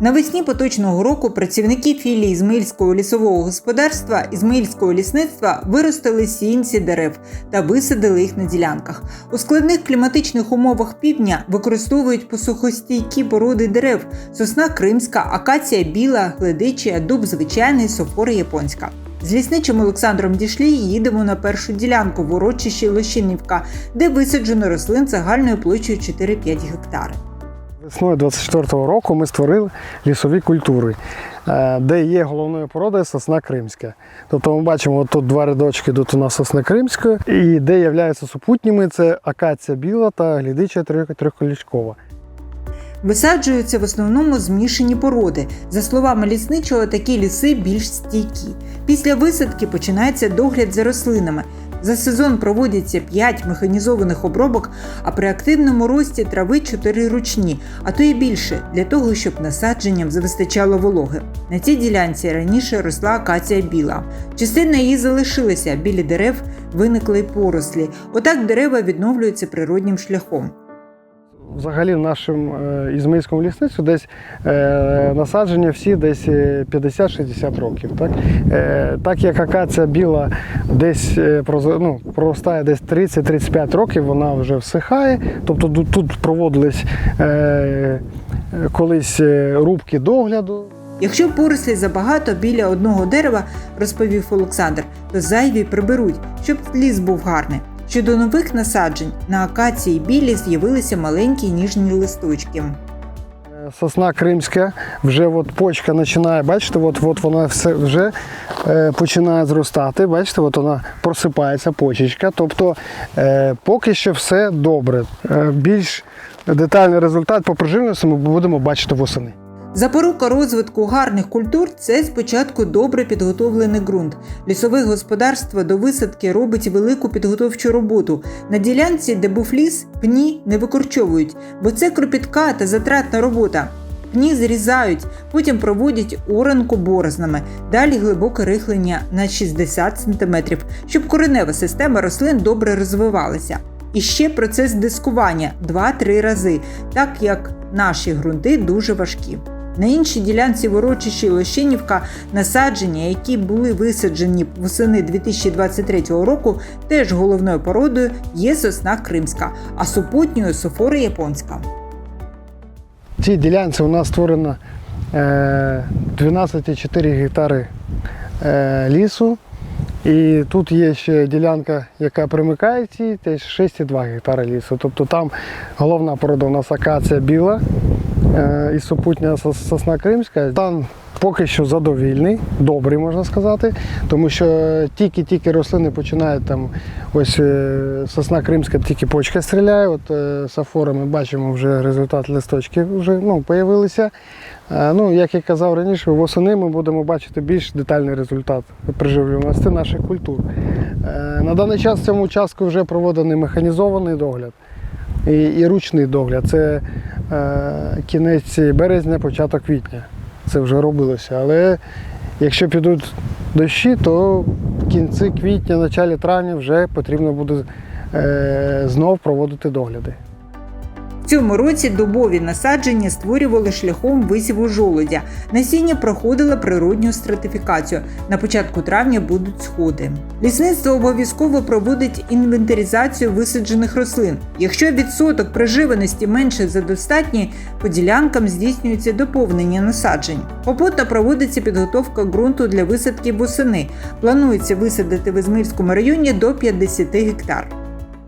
Навесні поточного року працівники філії Ізмаїльського лісового господарства Ізмаїльського лісництва виростили сіянці дерев та висадили їх на ділянках. У складних кліматичних умовах півдня використовують посухостійкі породи дерев: сосна кримська, акація біла, гледичія, дуб звичайний, софора японська. З лісничим Олександром Дішлі їдемо на першу ділянку в урочищі Лощинівка, де висаджено рослин загальною площею 4-5 гектари. Весною 24-го року ми створили лісові культури, е, де є головною породою сосна кримська. Тобто ми бачимо, тут два рядочки йдуть у сосни кримської, і де являються супутніми це акація біла та глідича трьохколічкова. Висаджуються в основному змішані породи. За словами лісничого, такі ліси більш стійкі. Після висадки починається догляд за рослинами. За сезон проводяться 5 механізованих обробок, а при активному рості трави 4 ручні, а то і більше, для того, щоб насадженням завистачало вологи. На цій ділянці раніше росла акація біла. Частина її залишилася, біля дерев виникли й порослі. Отак дерева відновлюються природнім шляхом. Взагалі в нашому е, ізмаїльському лісництві десь е, насадження всі десь е, 50-60 років. Так? Е, так як акація біла десь е, ну, проростає десь 30-35 років, вона вже всихає. Тобто тут- проводились е, колись е, рубки догляду. Якщо порослі забагато біля одного дерева, розповів Олександр, то зайві приберуть, щоб ліс був гарний. Щодо нових насаджень, на акації білі з'явилися маленькі ніжні листочки. Е, Сосна кримська, вже от почка починає, бачите, от, от вона все вже е, починає зростати. Бачите, от вона просипається, почечка. Тобто е, поки що все добре. Е, більш детальний результат по проживності ми будемо бачити восени. Запорука розвитку гарних культур це спочатку добре підготовлений ґрунт. Лісове господарство до висадки робить велику підготовчу роботу. На ділянці, де був ліс, пні не викорчовують, бо це кропітка та затратна робота. Пні зрізають, потім проводять оранку борознами, далі глибоке рихлення на 60 см, щоб коренева система рослин добре розвивалася. І ще процес дискування 2-3 рази, так як наші ґрунти дуже важкі. На іншій ділянці в Лощинівка насадження, які були висаджені восени 2023 року, теж головною породою є сосна кримська, а супутньою софора японська. В цій ділянці у нас створено е, 12,4 гектари е, лісу. І тут є ще ділянка, яка примикає цій, теж 6,2 гектари лісу. Тобто там головна порода у нас акація біла е, і супутня сосна кримська. Там поки що задовільний, добрий можна сказати, тому що тільки-тільки рослини починають там, ось е, сосна кримська, тільки почка стріляє. От е, сафора ми бачимо вже результат листочків вже ну. Е, Ну, як я казав раніше, восени ми будемо бачити більш детальний результат приживлюваності наших культур. Е, На даний час в цьому участку вже проведений механізований догляд і, і ручний догляд. Це е, кінець березня, початок квітня. Це вже робилося. Але якщо підуть дощі, то в кінці квітня, началі травня вже потрібно буде е, знов проводити догляди. Цьому році дубові насадження створювали шляхом висіву жолудя. Насіння проходило природню стратифікацію. На початку травня будуть сходи. Лісництво обов'язково проводить інвентаризацію висаджених рослин. Якщо відсоток приживаності менше за достатній, по ділянкам здійснюється доповнення насаджень. Попутно проводиться підготовка ґрунту для висадки восени. Планується висадити в Ізмирському районі до 50 гектар.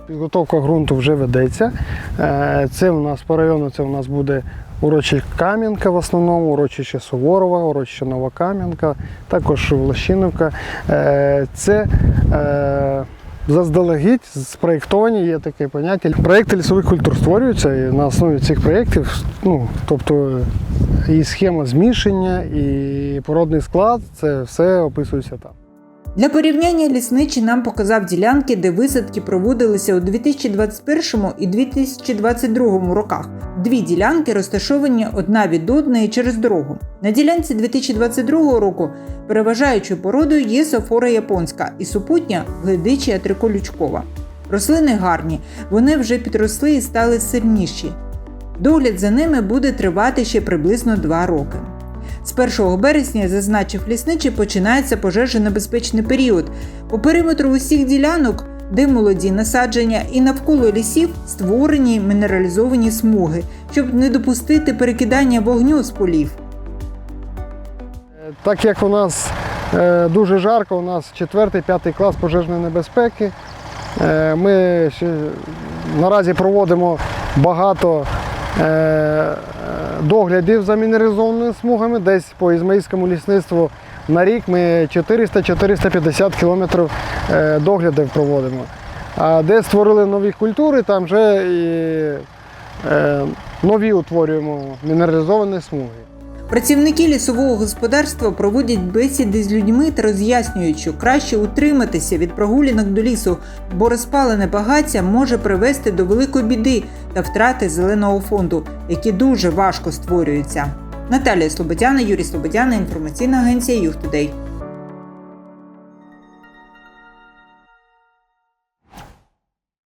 Підготовка ґрунту вже ведеться. Е, Це у нас по району це у нас буде урочище Кам'янка в основному, урочище Суворова, урочище Новокам'янка, також Лощиновка. Е, Це е, заздалегідь спроєктовані, є таке поняття. Проєкти лісових культур створюються і на основі цих проєктів, ну, тобто і схема змішання, і породний склад, це все описується там. Для порівняння лісничий нам показав ділянки, де висадки проводилися у 2021 і 2022 роках. Дві ділянки розташовані одна від одної через дорогу. На ділянці 2022 року переважаючою породою є софора японська і супутня гледичія триколючкова. Рослини гарні, вони вже підросли і стали сильніші. Догляд за ними буде тривати ще приблизно 2 роки. З 1 березня, зазначив лісничий, починається пожежонебезпечний період. По периметру усіх ділянок, де молоді насадження, і навколо лісів створені мінералізовані смуги, щоб не допустити перекидання вогню з полів. Так як у нас е, дуже жарко, у нас 4-5 клас пожежної небезпеки. Е, ми наразі проводимо багато е, доглядів за мінералізованими смугами. Десь по Ізмаїльському лісництву на рік ми 400-450 кілометрів е, доглядів проводимо. А де створили нові культури, там вже і е, нові утворюємо мінералізовані смуги. Працівники лісового господарства проводять бесіди з людьми та роз'яснюють, що краще утриматися від прогулянок до лісу, бо розпалене багаття може привести до великої біди та втрати зеленого фонду, які дуже важко створюються. Наталія Слободяна, Юрій Слободяна, інформаційна агенція Юхтудей.